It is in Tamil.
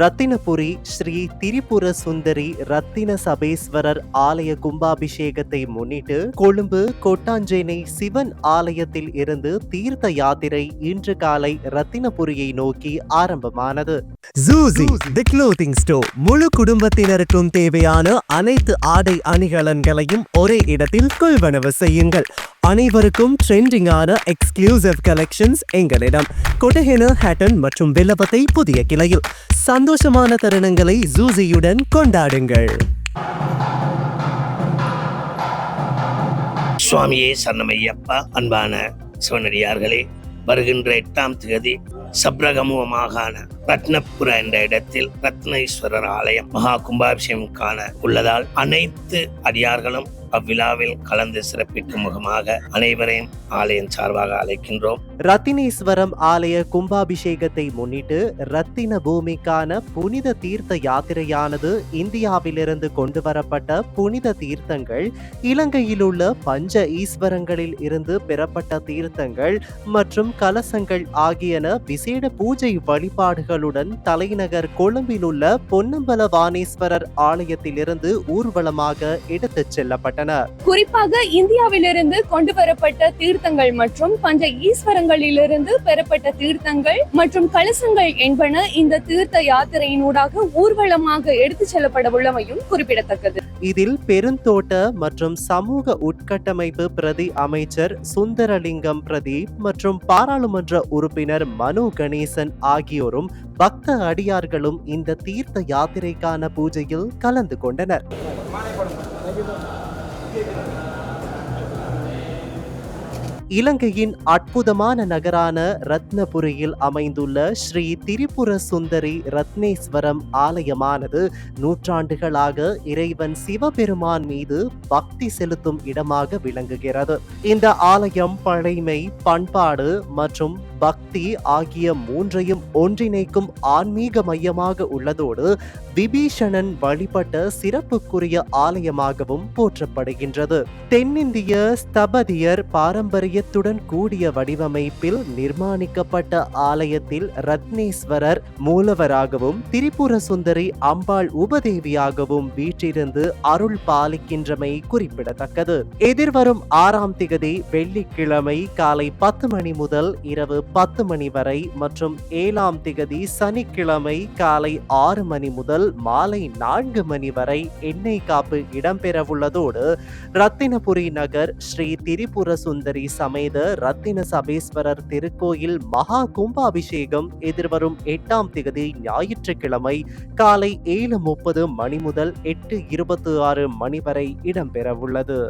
ரத்தினபுரி ஸ்ரீ திரிபுர சுந்தரி ரத்தின சபேஸ்வரர் ஆலய கும்பாபிஷேகத்தை முன்னிட்டு கொழும்பு கொட்டாஞ்சேனை சிவன் ஆலயத்தில் இருந்து தீர்த்த யாத்திரை இன்று காலை ரத்தினபுரியை நோக்கி ஆரம்பமானது. ஜூசி தி க்ளோத்திங் ஸ்டோர் முழு குடும்பத்தினருக்கும் தேவையான அனைத்து ஆடை அணிகலன்களையும் ஒரே இடத்தில் கொள்வனவு செய்யுங்கள். அனைவருக்கும் ட்ரெண்டிங்கான எக்ஸ்க்ளூசிவ் கலெக்ஷன்ஸ் எங்களிடம். கொட்டஹென ஹேட்டன் மற்றும் வில்லபத்தை புதிய கிளையில். சந்தோஷமான தருணங்களை ஜூசியுடன் கொண்டாடுங்கள். சுவாமியே சன்னமையப்பா அன்பான சிவனடியார்களே வருகின்ற எட்டாம் தேதி சப்ரகமுவ மாகாண ரத்னபுர என்ற இடத்தில் ரத்னேஸ்வரர் ஆலயம் மகா கும்பாபிஷேகம் காண உள்ளதால் அனைத்து அடியார்களும் அவ்விழாவில் கலந்து சிறப்பிக்கும் முகமாக அனைவரையும் ஆலயம் சார்பாக அழைக்கின்றோம். ரத்தினேஸ்வரம் ஆலய கும்பாபிஷேகத்தை முன்னிட்டு ரத்தின பூமிக்கான புனித தீர்த்த யாத்திரையானது இந்தியாவிலிருந்து கொண்டு வரப்பட்ட புனித தீர்த்தங்கள் இலங்கையில் உள்ள பஞ்ச ஈஸ்வரங்களில் இருந்து பெறப்பட்ட தீர்த்தங்கள் மற்றும் கலசங்கள் ஆகியன விசேட பூஜை வழிபாடுகளுடன் தலைநகர் கொழும்பில் உள்ள பொன்னம்பல வாணேஸ்வரர் ஆலயத்திலிருந்து ஊர்வலமாக எடுத்துச் செல்லப்பட்டன குறிப்பாக இந்தியாவிலிருந்து கொண்டு வரப்பட்ட தீர்த்தங்கள் மற்றும் பஞ்ச ஈஸ்வரங்களிலிருந்து பெறப்பட்ட தீர்த்தங்கள் மற்றும் கலசங்கள் என்பன இந்த தீர்த்த யாத்திரையினூடாக ஊர்வலமாக எடுத்துச் செல்லப்பட உள்ளமையும் குறிப்பிடத்தக்கது. இதில் பெருந்தோட்ட மற்றும் சமூக உட்கட்டமைப்பு பிரதி அமைச்சர் சுந்தரலிங்கம் பிரதீப் மற்றும் பாராளுமன்ற உறுப்பினர் மனு கணேசன் ஆகியோரும் பக்த அடியார்களும் இந்த தீர்த்த யாத்திரைக்கான பூஜையில் கலந்து கொண்டனர். இலங்கையின் அற்புதமான நகரான ரத்னபுரியில் அமைந்துள்ள ஸ்ரீ திரிபுர சுந்தரி ரத்னேஸ்வரம் ஆலயமானது நூற்றாண்டுகளாக இறைவன் சிவபெருமான் மீது பக்தி செலுத்தும் இடமாக விளங்குகிறது. இந்த ஆலயம் பழைமை பண்பாடு மற்றும் பக்தி ஆகிய மூன்றையும் ஒன்றிணைக்கும் ஆன்மீக மையமாக உள்ளதோடு விபீஷணன் வழிபட்ட சிறப்புக்குரிய ஆலயமாகவும் போற்றப்படுகின்றது. தென்னிந்திய ஸ்தபதியர் பாரம்பரியத்துடன் கூடிய வடிவமைப்பில் நிர்மாணிக்கப்பட்ட ஆலயத்தில் ரத்னேஸ்வரர் மூலவராகவும் திரிபுர சுந்தரி அம்பாள் உபதேவியாகவும் வீற்றிருந்து அருள் பாலிக்கின்றமை குறிப்பிடத்தக்கது. எதிர்வரும் ஆறாம் திகதி வெள்ளிக்கிழமை காலை பத்து மணி முதல் இரவு பத்து மணி வரை மற்றும் ஏழாம் திகதி சனிக்கிழமை காலை ஆறு மணி முதல் மாலை நான்கு மணி வரை எண்ணெய் காப்பு இடம்பெறவுள்ளதோடு ரத்தினபுரி நகர் ஸ்ரீ திரிபுர சுந்தரி சமேத ரத்தின சபேஸ்வரர் திருக்கோயில் மகா கும்பாபிஷேகம் எதிர்வரும் எட்டாம் திகதி ஞாயிற்றுக்கிழமை காலை ஏழு முப்பது மணி முதல் எட்டு இருபத்தி ஆறு மணி வரை இடம்பெறவுள்ளது.